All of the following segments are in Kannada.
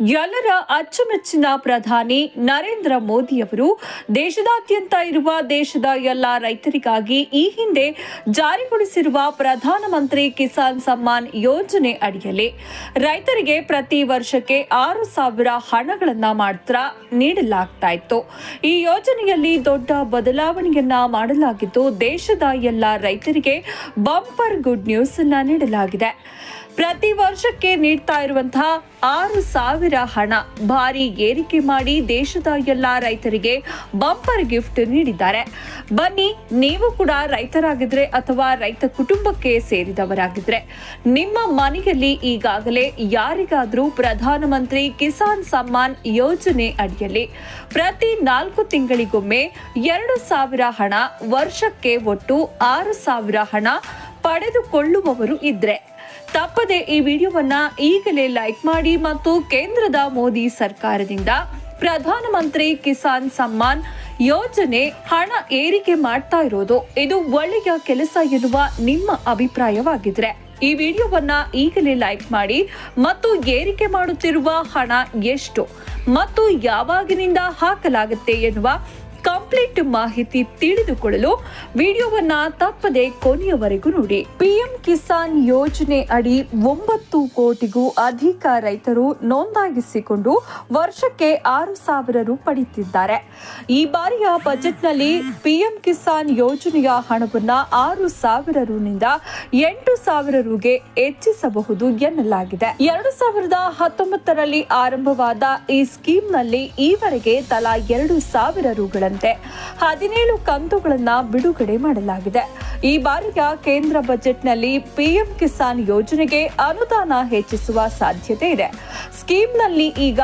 ಎಲ್ಲರ ಅಚ್ಚುಮೆಚ್ಚಿನ ಪ್ರಧಾನಿ ನರೇಂದ್ರ ಮೋದಿಯವರು ದೇಶದಾದ್ಯಂತ ಇರುವ ದೇಶದ ಎಲ್ಲ ರೈತರಿಗಾಗಿ ಈ ಹಿಂದೆ ಜಾರಿಗೊಳಿಸಿರುವ ಪ್ರಧಾನಮಂತ್ರಿ ಕಿಸಾನ್ ಸಮ್ಮಾನ್ ಯೋಜನೆ ಅಡಿಯಲ್ಲಿ ರೈತರಿಗೆ ಪ್ರತಿ ವರ್ಷಕ್ಕೆ ಆರು ಸಾವಿರ ಹಣಗಳನ್ನು ಮಾತ್ರ ನೀಡಲಾಗ್ತಾ ಇತ್ತು ಈ ಯೋಜನೆಯಲ್ಲಿ ದೊಡ್ಡ ಬದಲಾವಣೆಯನ್ನ ಮಾಡಲಾಗಿದ್ದು ದೇಶದ ಎಲ್ಲ ರೈತರಿಗೆ ಬಂಪರ್ ಗುಡ್ ನ್ಯೂಸ್ ನೀಡಲಾಗಿದೆ. ಪ್ರತಿ ವರ್ಷಕ್ಕೆ ನೀಡ್ತಾ ಇರುವಂತಹ ಆರು ಸಾವಿರ ಹಣ ಭಾರಿ ಏರಿಕೆ ಮಾಡಿ ದೇಶದ ಎಲ್ಲ ರೈತರಿಗೆ ಬಂಪರ್ ಗಿಫ್ಟ್ ನೀಡಿದ್ದಾರೆ. ಬನ್ನಿ, ನೀವು ಕೂಡ ರೈತರಾಗಿದ್ರೆ ಅಥವಾ ರೈತ ಕುಟುಂಬಕ್ಕೆ ಸೇರಿದವರಾಗಿದ್ರೆ, ನಿಮ್ಮ ಮನೆಯಲ್ಲಿ ಈಗಾಗಲೇ ಯಾರಿಗಾದ್ರೂ ಪ್ರಧಾನಮಂತ್ರಿ ಕಿಸಾನ್ ಸಮ್ಮಾನ್ ಯೋಜನೆ ಅಡಿಯಲ್ಲಿ ಪ್ರತಿ ನಾಲ್ಕು ತಿಂಗಳಿಗೊಮ್ಮೆ ಎರಡು ಸಾವಿರ ಹಣ ವರ್ಷಕ್ಕೆ ಒಟ್ಟು ಆರು ಸಾವಿರ ಹಣ ಪಡೆದುಕೊಳ್ಳುವವರು ಇದ್ರೆ ತಪ್ಪದೆ ಈ ವಿಡಿಯೋವನ್ನ ಈಗಲೇ ಲೈಕ್ ಮಾಡಿ ಮತ್ತು ಕೇಂದ್ರದ ಮೋದಿ ಸರ್ಕಾರದಿಂದ ಪ್ರಧಾನಮಂತ್ರಿ ಕಿಸಾನ್ ಸಮ್ಮಾನ್ ಯೋಜನೆ ಹಣ ಏರಿಕೆ ಮಾಡ್ತಾ ಇರೋದು ಇದು ಒಳ್ಳೆಯ ಕೆಲಸ ಎನ್ನುವ ನಿಮ್ಮ ಅಭಿಪ್ರಾಯವಾಗಿದ್ರೆ ಈ ವಿಡಿಯೋವನ್ನ ಈಗಲೇ ಲೈಕ್ ಮಾಡಿ ಮತ್ತು ಏರಿಕೆ ಮಾಡುತ್ತಿರುವ ಹಣ ಎಷ್ಟು ಮತ್ತು ಯಾವಾಗಿನಿಂದ ಹಾಕಲಾಗುತ್ತೆ ಎನ್ನುವ ಕಂಪ್ಲೀಟ್ ಮಾಹಿತಿ ತಿಳಿದುಕೊಳ್ಳಲು ವಿಡಿಯೋವನ್ನ ತಪ್ಪದೆ ಕೊನೆಯವರೆಗೂ ನೋಡಿ. ಪಿಎಂ ಕಿಸಾನ್ ಯೋಜನೆ ಅಡಿ ಒಂಬತ್ತು ಕೋಟಿಗೂ ಅಧಿಕ ರೈತರು ನೋಂದಾಗಿಸಿಕೊಂಡು ವರ್ಷಕ್ಕೆ ಆರು ಸಾವಿರ ರು ಪಡೆಯುತ್ತಿದ್ದಾರೆ ಈ ಬಾರಿಯ ಬಜೆಟ್ನಲ್ಲಿ ಪಿಎಂ ಕಿಸಾನ್ ಯೋಜನೆಯ ಹಣವನ್ನು ಆರು ಸಾವಿರ ರುನಿಂದ ಎಂಟು ಸಾವಿರ ರುಗೆ ಹೆಚ್ಚಿಸಬಹುದು ಎನ್ನಲಾಗಿದೆ. ಎರಡು ಸಾವಿರದ ಹತ್ತೊಂಬತ್ತರಲ್ಲಿ ಆರಂಭವಾದ ಈ ಸ್ಕೀಮ್ನಲ್ಲಿ ಈವರೆಗೆ ತಲಾ ಎರಡು ಸಾವಿರ ರುಗಳಂತೆ ಹದಿನೇಳು ಕಂತುಗಳನ್ನು ಬಿಡುಗಡೆ ಮಾಡಲಾಗಿದೆ. ಈ ಬಾರಿಯ ಕೇಂದ್ರ ಬಜೆಟ್ನಲ್ಲಿ ಪಿಎಂ ಕಿಸಾನ್ ಯೋಜನೆಗೆ ಅನುದಾನ ಹೆಚ್ಚಿಸುವ ಸಾಧ್ಯತೆ ಇದೆ. ಸ್ಕೀಮ್ನಲ್ಲಿ ಈಗ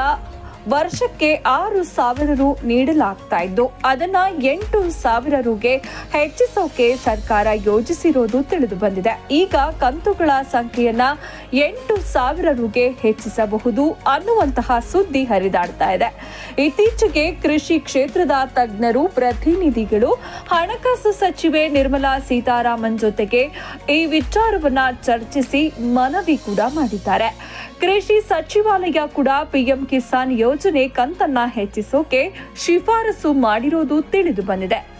ವರ್ಷಕ್ಕೆ ಆರು ಸಾವಿರ ರು ನೀಡಲಾಗ್ತಾ ಇದ್ದು, ಅದನ್ನ ಎಂಟು ಸಾವಿರ ರುಗೆ ಹೆಚ್ಚಿಸೋಕೆ ಸರ್ಕಾರ ಯೋಜಿಸಿರೋದು ತಿಳಿದು ಬಂದಿದೆ. ಈಗ ಕಂತುಗಳ ಸಂಖ್ಯೆಯನ್ನ ಎಂಟು ಸಾವಿರ ರುಗೆ ಹೆಚ್ಚಿಸಬಹುದು ಅನ್ನುವಂತಹ ಸುದ್ದಿ ಹರಿದಾಡ್ತಾ ಇದೆ. ಇತ್ತೀಚೆಗೆ ಕೃಷಿ ಕ್ಷೇತ್ರದ ತಜ್ಞರು, ಪ್ರತಿನಿಧಿಗಳು, ಹಣಕಾಸು ಸಚಿವೆ ನಿರ್ಮಲಾ ಸೀತಾರಾಮನ್ ಜೊತೆಗೆ ಈ ವಿಚಾರವನ್ನ ಚರ್ಚಿಸಿ ಮನವಿ ಕೂಡ ಮಾಡಿದ್ದಾರೆ. ಕೃಷಿ ಸಚಿವಾಲಯ ಕೂಡ ಪಿಎಂ ಕಿಸಾನ್ ಯೋಜನೆ ಕಂತನ್ನ ಹೆಚ್ಚಿಸೋಕೆ ಶಿಫಾರಸು ಮಾಡಿರೋದು ತಿಳಿದು ಬಂದಿದೆ.